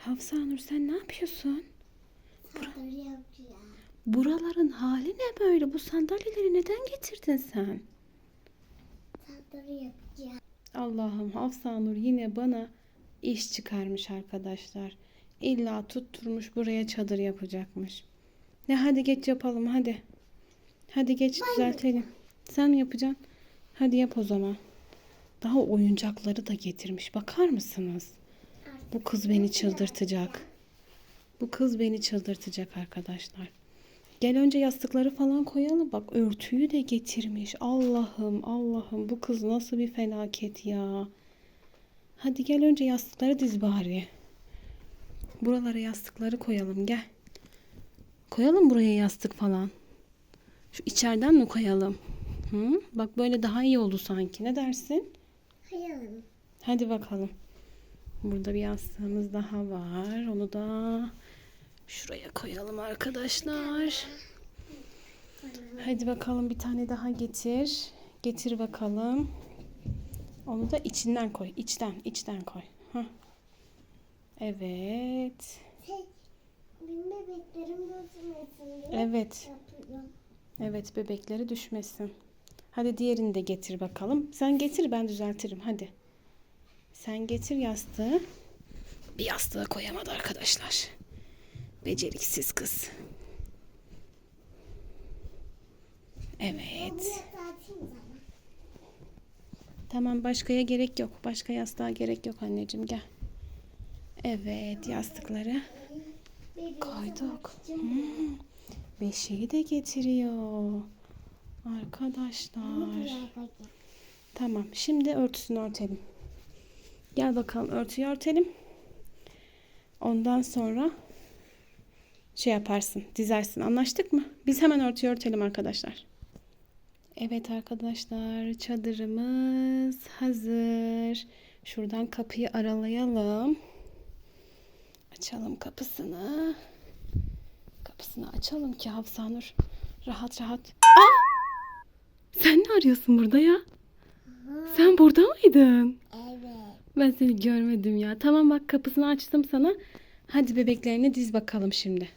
Hafsa Nur sen ne yapıyorsun? Yapacağım. Buraların hali ne böyle? Bu sandalyeleri neden getirdin sen? Allah'ım Hafsa Nur yine bana iş çıkarmış arkadaşlar. İlla tutturmuş buraya çadır yapacakmış. Ne hadi geç yapalım hadi. Hadi geç düzeltelim. Sen mi yapacaksın? Hadi yap o zaman. Daha oyuncakları da getirmiş. Bakar mısınız? Bu kız beni çıldırtacak. Bu kız beni çıldırtacak arkadaşlar. Gel önce yastıkları falan koyalım. Bak örtüyü de getirmiş. Allah'ım Allah'ım bu kız nasıl bir felaket ya. Hadi gel önce yastıkları diz bari. Buralara yastıkları koyalım gel. Koyalım buraya yastık falan. Şu içeriden mi koyalım? Hı? Bak böyle daha iyi oldu sanki. Ne dersin? Hayalım. Hadi bakalım. Burada bir yastığımız daha var. Onu da şuraya koyalım arkadaşlar. Hadi bakalım bir tane daha getir. Getir bakalım. Onu da içinden koy. İçten, içten koy. Hah. Evet. Benim bebeklerim diye Evet. yapıyorum. Evet bebekleri düşmesin. Hadi diğerini de getir bakalım. Sen getir ben düzeltirim hadi. Sen getir yastığı. Bir yastığa koyamadı arkadaşlar. Beceriksiz kız. Evet. Tamam başkaya gerek yok. Başka yastığa gerek yok anneciğim gel. Evet yastıkları koyduk. Hmm. Beşiği de getiriyor. Arkadaşlar. Tamam. Şimdi örtüsünü örtelim. Gel bakalım örtüyü örtelim. Ondan sonra şey yaparsın, dizersin. Anlaştık mı? Biz hemen örtüyü örtelim arkadaşlar. Evet arkadaşlar, çadırımız hazır. Şuradan kapıyı aralayalım. Açalım kapısını. Kapısını açalım ki Hafsanur rahat rahat. Aa! Sen ne arıyorsun burada ya? Sen burada mıydın? Evet. Ben seni görmedim ya. Tamam bak kapısını açtım sana. Hadi bebeklerini diz bakalım şimdi.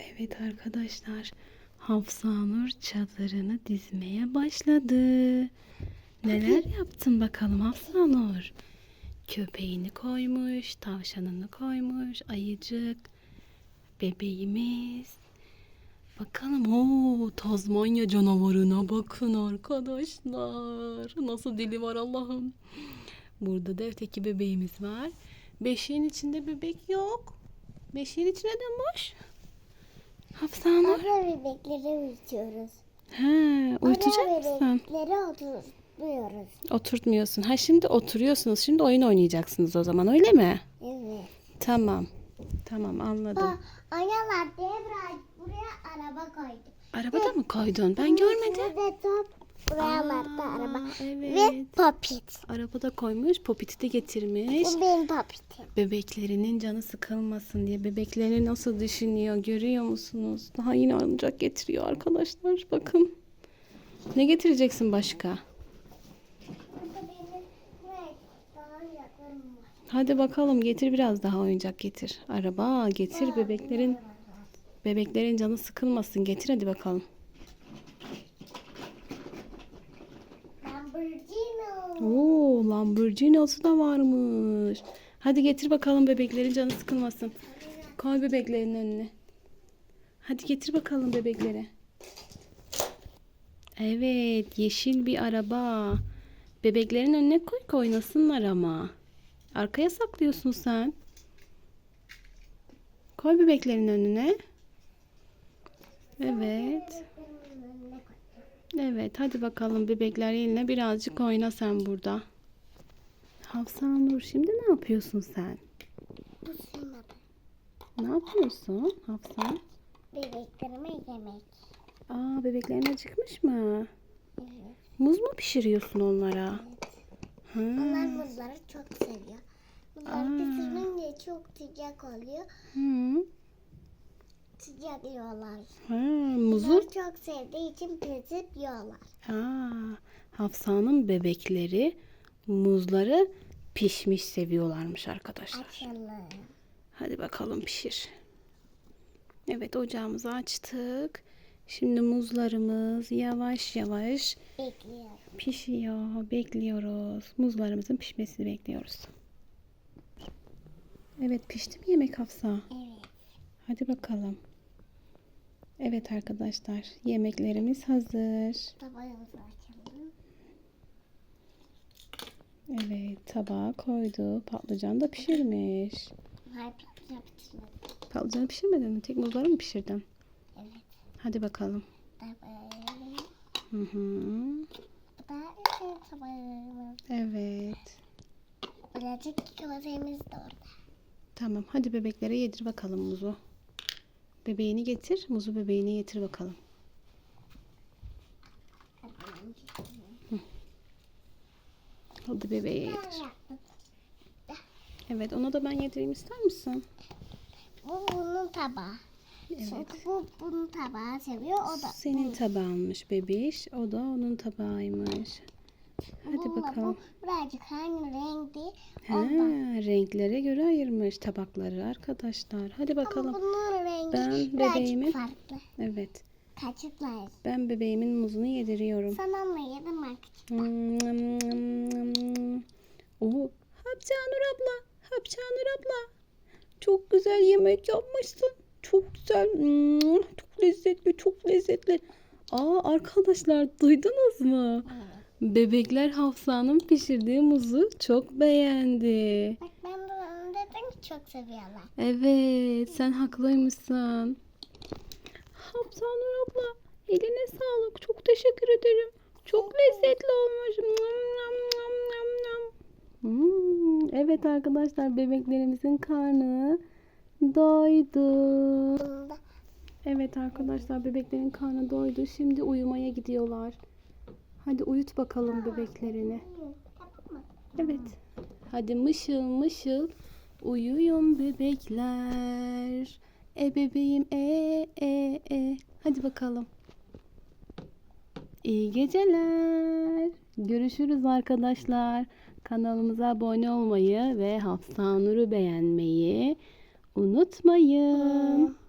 Evet arkadaşlar. Hafsanur çadırını dizmeye başladı. Neler yaptın bakalım Hafsanur? Köpeğini koymuş, tavşanını koymuş, ayıcık, bebeğimiz. Bakalım o Tazmanya canavarına bakın arkadaşlar. Nasıl dili var Allah'ım. Burada da öteki bebeğimiz var. Beşiğin içinde bebek yok. Beşiğin içi neden boş? Hafsanur. Ara bebekleri uyutuyoruz. He, uyutacak Ara mısın? bebekleri oturtuyoruz. Oturtmuyorsun. Ha şimdi oturuyorsunuz. Şimdi oyun oynayacaksınız o zaman öyle mi? Evet. Tamam. Tamam anladım. Ha, Anneler diye buraya, araba koydum. Arabada mı koydun? Ben görmedim. De top buraya Aa, vardı araba. evet. Ve popit. Arabada koymuş. Popiti de getirmiş. Bu benim popitim. Bebeklerinin canı sıkılmasın diye bebeklerini nasıl düşünüyor görüyor musunuz? Daha yine oyuncak getiriyor arkadaşlar. Bakın. Ne getireceksin başka? Burada benim buraya daha yaklarım var. Hadi bakalım getir biraz daha oyuncak getir. Araba getir bebeklerin bebeklerin canı sıkılmasın. Getir hadi bakalım. Lamborghini. Oo, Lamborghini'si da varmış. Hadi getir bakalım bebeklerin canı sıkılmasın. Koy bebeklerin önüne. Hadi getir bakalım bebekleri. Evet, yeşil bir araba. Bebeklerin önüne koy ki oynasınlar ama. Arkaya saklıyorsun sen. Koy bebeklerin önüne. Evet. Evet hadi bakalım bebekler eline birazcık oyna sen burada. Hafsa Nur şimdi ne yapıyorsun sen? Ne yapıyorsun Hafsa? Bebeklerime yemek. Aa bebeklerin acıkmış mı? Evet. Muz mu pişiriyorsun onlara? Ha. Onlar muzları çok seviyor. Muzları pişirince çok sıcak oluyor. Hı. Sıcak yiyorlar. Ha, muzu. Muzları çok sevdiği için kesip yiyorlar. Aa, Hafsa'nın bebekleri muzları pişmiş seviyorlarmış arkadaşlar. Açalım. Hadi bakalım pişir. Evet ocağımızı açtık. Şimdi muzlarımız yavaş yavaş Bekliyorum. pişiyor. Bekliyoruz. Muzlarımızın pişmesini bekliyoruz. Evet pişti mi yemek Hafsa? Evet. Hadi bakalım. Evet arkadaşlar yemeklerimiz hazır. Tabağımızı açalım. Evet tabağa koydu. Patlıcan da pişirmiş. Hayır patlıcan. Patlıcanı pişirmedin mi? Tek muzları mı pişirdin? Hadi bakalım. Hı hı. Da evet. Birazcık köftemiz de orada. Tamam hadi bebeklere yedir bakalım muzu. Bebeğini getir. Muzu bebeğine getir bakalım. Hadi bebeğe yedir. Evet ona da ben yedireyim ister misin? Bu bunun tabağı. Çünkü bu bunun tabağı seviyor. O da Senin tabağınmış bebiş. O da onun tabağıymış. Hadi bununla bakalım. Bu birazcık hangi renkli. Ha, Ondan. renklere göre ayırmış tabakları arkadaşlar. Hadi Ama bakalım. bunun rengi Ben bebeğimin- farklı. Evet. Kaçıklar. Ben bebeğimin muzunu yediriyorum. Sana mı yedim arkadaşlar? Oo, Hapçanur abla, Hapçanur abla. Çok güzel yemek yapmışsın. Çok güzel. Mm, Çok lezzetli, çok lezzetli. Aa arkadaşlar duydunuz mu? Bebekler Hafsa'nın pişirdiği muzu çok beğendi. Bak ben de onu dedim ki çok seviyorlar. Evet, sen haklıymışsın. Hafsanur abla, eline sağlık. Çok teşekkür ederim. Çok lezzetli olmuş. Hmm, evet arkadaşlar, bebeklerimizin karnı doydu. Evet arkadaşlar, bebeklerin karnı doydu. Şimdi uyumaya gidiyorlar. Hadi uyut bakalım bebeklerini. Evet. Hadi mışıl mışıl uyuyun bebekler. E bebeğim e e e. Hadi bakalım. İyi geceler. Görüşürüz arkadaşlar. Kanalımıza abone olmayı ve Hafsa Nur'u beğenmeyi unutmayın.